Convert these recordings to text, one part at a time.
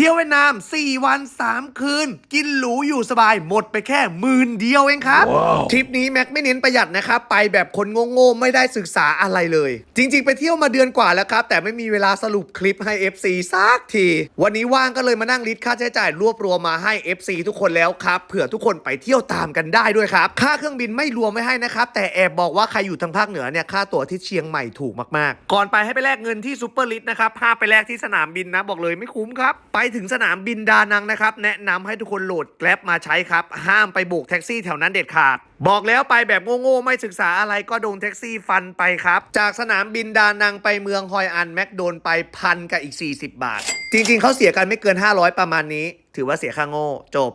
เที่ยวเวียดนาม 4 วัน 3 คืน กินหรูอยู่สบายหมดไปแค่หมื่นเดียวเองครับทริปนี้แม็กไม่เน้นประหยัดนะครับ ไปแบบคนโง่ๆไม่ได้ศึกษาอะไรเลย จริง ๆ ไปเที่ยวมาเดือนกว่าแล้วครับ แต่ไม่มีเวลาสรุปคลิปให้ FC สักที วันนี้ว่างก็เลยมานั่งลิสต์ค่าใช้จ่ายรวบรวมมาให้ FC ทุกคนแล้วครับเผื่อทุกคนไปเที่ยวตามกันได้ด้วยครับค่าเครื่องบินไม่รวมไม่ให้นะครับแต่แอบบอกว่าใครอยู่ทางภาคเหนือเนี่ยค่าตั๋วที่เชียงใหม่ถูกมากๆ ก่อนไปให้ไปแลกเงินที่ซูเปอร์ลิสนะครับห้ามไปแลกที่สนามบินนะบอกเลยไม่คุ้มครับไปถึงสนามบินดานังนะครับ แนะนำให้ทุกคนโหลดแกล็บมาใช้ครับ ห้ามไปโบกแท็กซี่แถวนั้นเด็ดขาด บอกแล้วไปแบบโง่ๆไม่ศึกษาอะไรก็โดนแท็กซี่ฟันไปครับ จากสนามบินดานังไปเมืองฮอยอันแม็กโดนไปพันกับอีก 40 บาท จริงๆเขาเสียกันไม่เกิน 500 ประมาณนี้ ถือว่าเสียค่าโง่จบ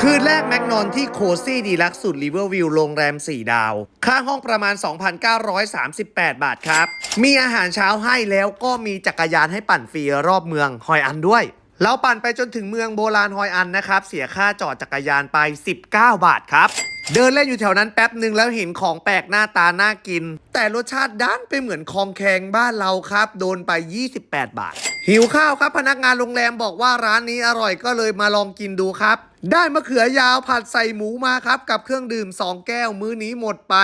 คืนแรกแม็กนอนที่โคซี่ดีลักสุดริเวอร์วิวโรงแรม 4 ดาว ค่าห้องประมาณ 2,938 บาทครับ มีอาหารเช้าให้แล้วก็มีจักรยานให้ปั่นฟรีรอบเมือง ฮอยอันด้วย เราปั่นไปจนถึงเมืองโบราณฮอยอันนะครับ เสียค่าจอดจักรยานไป 19 บาทครับ เดินเล่นอยู่แถวนั้นแป๊บหนึ่งแล้วเห็นของแปลกหน้าตาน่ากิน แต่รสชาติด้านไปเหมือนคองแคงบ้านเราครับ โดนไป 28 บาท หิวข้าวครับพนักงานโรงแรมบอกว่าร้านนี้อร่อยก็เลยมาลองกินดูครับ ได้มะเขือยาวผัดใส่หมูมาครับ กับเครื่องดื่ม 2 แก้วมื้อนี้หมดไป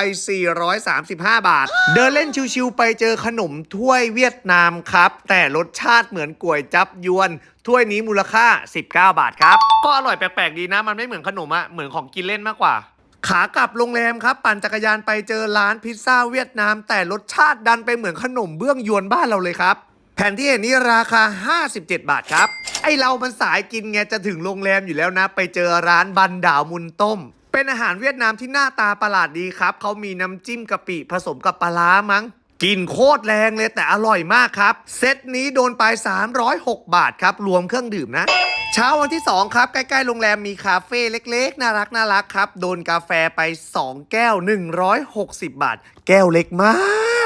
435 บาท เดินเล่นชิวๆไปเจอขนมถ้วยเวียดนามครับ แต่รสชาติเหมือนก๋วยจับยวน ถ้วยนี้มูลค่า 19 บาทครับ ก็อร่อยแปลกๆดีนะ มันไม่เหมือนขนมอะเหมือนของกินเล่นมากกว่าขากลับโรงแรมครับ ปั่นจักรยานไปเจอร้านพิซซ่าเวียดนาม แต่รสชาติดันไปเหมือนขนมเบื้องยวนบ้านเราเลยครับ แผ่นที่เห็นนี่ราคา 57 บาทครับ ไอเรามันสายกินไงจะถึงโรงแรมอยู่แล้วนะ ไปเจอร้านบันดาวมุนต้ม เป็นอาหารเวียดนามที่หน้าตาประหลาดดีครับ เขามีน้ำจิ้มกะปิผสมกับปลาร้ามั้ง กินโคตรแรงเลยแต่อร่อยมากครับ เซตนี้โดนไป 306 บาทครับ รวมเครื่องดื่มนะ เช้าวันที่ 2 ครับ ใกล้ๆโรงแรมมีคาเฟ่เล็กๆ น่ารักน่ารักครับ โดนกาแฟไป 2 แก้ว 160 บาท แก้วเล็กมา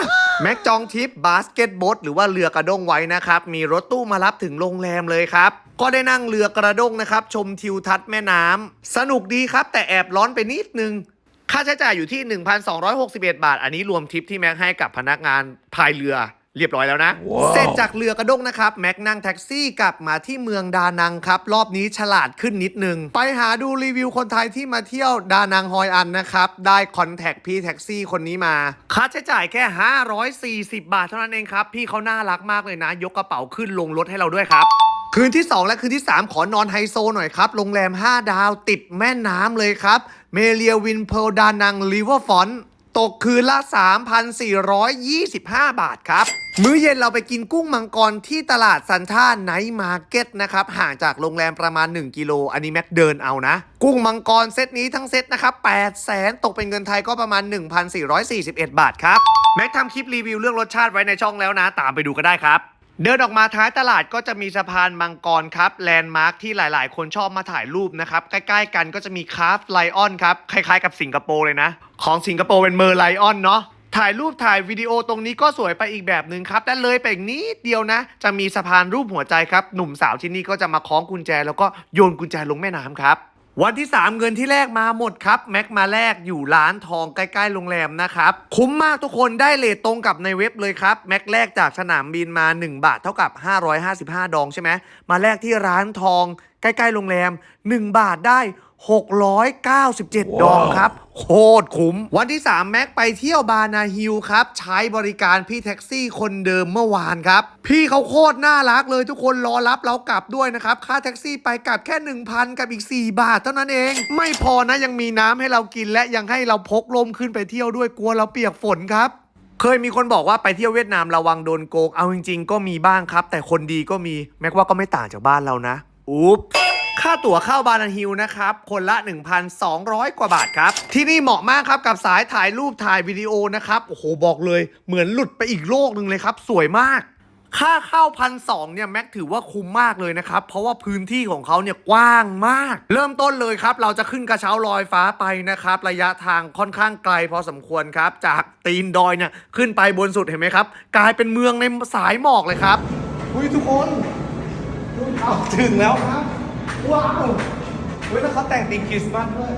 ก แม็กจองทิปบาสเกตบอลหรือว่าเรือกระด้งไว้นะครับ มีรถตู้มารับถึงโรงแรมเลยครับ ก็ได้นั่งเรือกระด้งนะครับ ชมทิวทัศน์แม่น้ำสนุกดีครับ แต่แอบร้อนไปนิดนึง ค่าใช้จ่ายอยู่ที่ 1,261 บาท อันนี้รวมทิปที่แม็กให้กับพนักงานพายเรือ เรียบร้อยแล้วนะ เสร็จจากเรือกระด้งนะครับ แม็กนั่งแท็กซี่กลับมาที่เมืองดานังครับ รอบนี้ฉลาดขึ้นนิดนึง ไปหาดูรีวิวคนไทยที่มาเที่ยวดานังฮอยอันนะครับ ได้คอนแทคพี่แท็กซี่คนนี้มา ค่าใช้จ่ายแค่ 540 บาทเท่านั้นเองครับ พี่เขาน่ารักมากเลยนะ ยกกระเป๋าขึ้นลงรถให้เราด้วยครับคืนที่ 2 และคืนที่ 3 ขอนอนไฮโซหน่อยครับ โรงแรม 5 ดาวติดแม่น้ำเลยครับ เมเลียวินเพลดานังริเวอร์ฟอน ตกคืนละ 3,425 บาทครับ มื้อเย็นเราไปกินกุ้งมังกรที่ตลาดซันท่าไนท์มาร์เก็ตนะครับ ห่างจากโรงแรมประมาณ 1 กิโล อันนี้แม็กเดินเอานะ กุ้งมังกรเซตนี้ทั้งเซตนะครับ8แสนตกเป็นเงินไทยก็ประมาณ 1,441 บาทครับ แม็กทำคลิปรีวิวเรื่องรสชาติไว้ในช่องแล้วนะ ตามไปดูก็ได้ครับ เดินออกมาท้ายตลาดก็จะมีสะพานมังกรครับ แลนด์มาร์คที่หลายๆ คนชอบมาถ่ายรูปนะครับ ใกล้ๆ กันก็จะมีคาร์ฟไลออนครับ คล้ายๆ กับสิงคโปร์เลยนะ ของสิงคโปร์เป็นเมอร์ไลออนเนาะถ่ายรูปถ่ายวิดีโอตรงนี้ก็สวยไปอีกแบบหนึ่งครับและเลยไปอีกนิดเดียวนะ จะมีสะพานรูปหัวใจครับ หนุ่มสาวที่นี่ก็จะมาคล้องกุญแจ แล้วก็โยนกุญแจลงแม่น้ำครับ วันที่ 3 เงินที่แรกมาหมดครับ แม็กมาแลกอยู่ร้านทองใกล้ๆโรงแรมนะครับ คุ้มมากทุกคนได้เลทตรงกับในเว็บเลยครับ แม็กแลกจากสนามบินมา 1 บาทเท่ากับ 555 ดองใช่ไหมมาแลกที่ร้านทอง ใกล้ๆโรงแรม 1 บาทได้ 697 ดองครับ โคตรคุ้ม วันที่ 3 แม็กไปเที่ยวบานาฮิลครับ ใช้บริการพี่แท็กซี่คนเดิมเมื่อวานครับ พี่เขาโคตรน่ารักเลยทุกคนรอรับเรากลับด้วยนะครับ ค่าแท็กซี่ไปกลับแค่ 1,000 กับอีก 4 บาทเท่านั้นเอง ไม่พอนะยังมีน้ำให้เรากินและยังให้เราพกลมขึ้นไปเที่ยวด้วยกลัวเราเปียกฝนครับเคยมีคนบอกว่าไปเที่ยวเวียดนามระวังโดนโกง เอาจริง ๆ ก็มีบ้างครับ แต่คนดีก็มี แม้ว่าก็ไม่ต่างจากบ้านเรานะ อุ๊บค่าตั๋วเข้าบานาฮิลนะครับ คนละ 1,200 กว่าบาทครับ ที่นี่เหมาะมากครับกับสายถ่ายรูปถ่ายวิดีโอนะครับ โอ้โห บอกเลยเหมือนหลุดไปอีกโลกหนึ่งเลยครับ สวยมาก ค่าเข้าพันสองเนี่ยแม็กถือว่าคุ้มมากเลยนะครับ เพราะว่าพื้นที่ของเขาเนี่ยกว้างมาก เริ่มต้นเลยครับ เราจะขึ้นกระเช้าลอยฟ้าไปนะครับ ระยะทางค่อนข้างไกลพอสมควรครับ จากตีนดอยเนี่ยขึ้นไปบนสุดเห็นไหมครับ กลายเป็นเมืองในสายหมอกเลยครับอุ้ยทุกคน เอาถึงแล้วครับว้าวเฮ้ยแล้วเขาแต่งธีมคริสต์มาสด้วย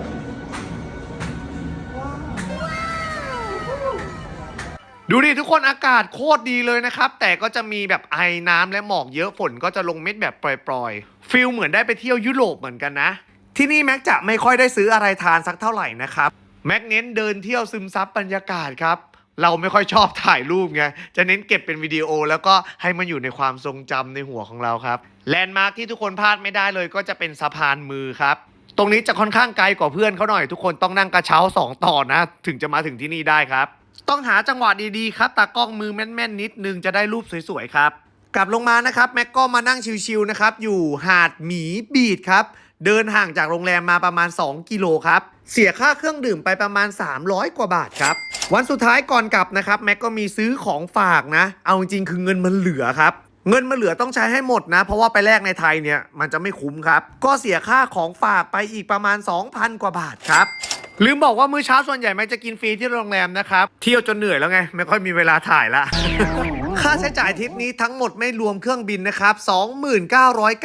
ดูดิทุกคนอากาศโคตรดีเลยนะครับ แต่ก็จะมีแบบไอน้ำและหมอกเยอะฝนก็จะลงเม็ดแบบปล่อยๆฟิลเหมือนได้ไปเที่ยวยุโรปเหมือนกันนะ ที่นี่แม็กจะไม่ค่อยได้ซื้ออะไรทานสักเท่าไหร่นะครับ แม็กเน้นเดินเที่ยวซึมซับบรรยากาศครับ เราไม่ค่อยชอบถ่ายรูปไง จะเน้นเก็บเป็นวิดีโอ แล้วก็ให้มันอยู่ในความทรงจำในหัวของเราครับ แลนด์มาร์คที่ทุกคนพลาดไม่ได้เลย ก็จะเป็นสะพานมือครับ ตรงนี้จะค่อนข้างไกลกว่าเพื่อนเขาหน่อย ทุกคนต้องนั่งกระเช้าสองต่อนะ ถึงจะมาถึงที่นี่ได้ครับ ต้องหาจังหวะดีๆครับ ตากล้องมือแม่นๆนิดนึงจะได้รูปสวยๆครับ กลับลงมานะครับแม็กก็มานั่งชิวๆนะครับ อยู่หาดหมีบีดครับ เดินห่างจากโรงแรมมาประมาณ 2 กิโลครับ เสียค่าเครื่องดื่มไปประมาณ 300 กว่าบาทครับ วันสุดท้ายก่อนกลับนะครับแม็กก็มีซื้อของฝากนะ เอาจริงๆคือเงินมันเหลือครับเงินมันเหลือต้องใช้ให้หมดนะ เพราะว่าไปแลกในไทยเนี่ย มันจะไม่คุ้มครับ ก็เสียค่าของฝากไปอีกประมาณ 2,000 กว่าบาทครับ ลืมบอกว่ามื้อเช้าส่วนใหญ่แม็กจะกินฟรีที่โรงแรมนะครับ เที่ยวจนเหนื่อยแล้วไง ไม่ค่อยมีเวลาถ่ายละ ค่าใช้จ่ายทริปนี้ทั้งหมดไม่รวมเครื่องบินนะครับ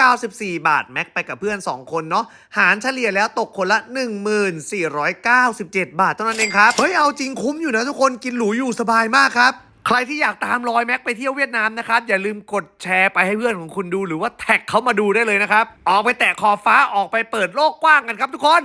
2994 บาท แม็กไปกับเพื่อน 2 คนเนาะ หารเฉลี่ยแล้วตกคนละ 1497 บาทเท่านั้นเองครับ เฮ้ย เอาจริงคุ้มอยู่นะทุกคน กินหรูอยู่สบายมากครับใครที่อยากตามรอยแม็กไปเที่ยวเวียดนามนะครับ อย่าลืมกดแชร์ไปให้เพื่อนของคุณดูหรือว่าแท็กเขามาดูได้เลยนะครับ ออกไปแตะขอบฟ้าออกไปเปิดโลกกว้างกันครับทุกคน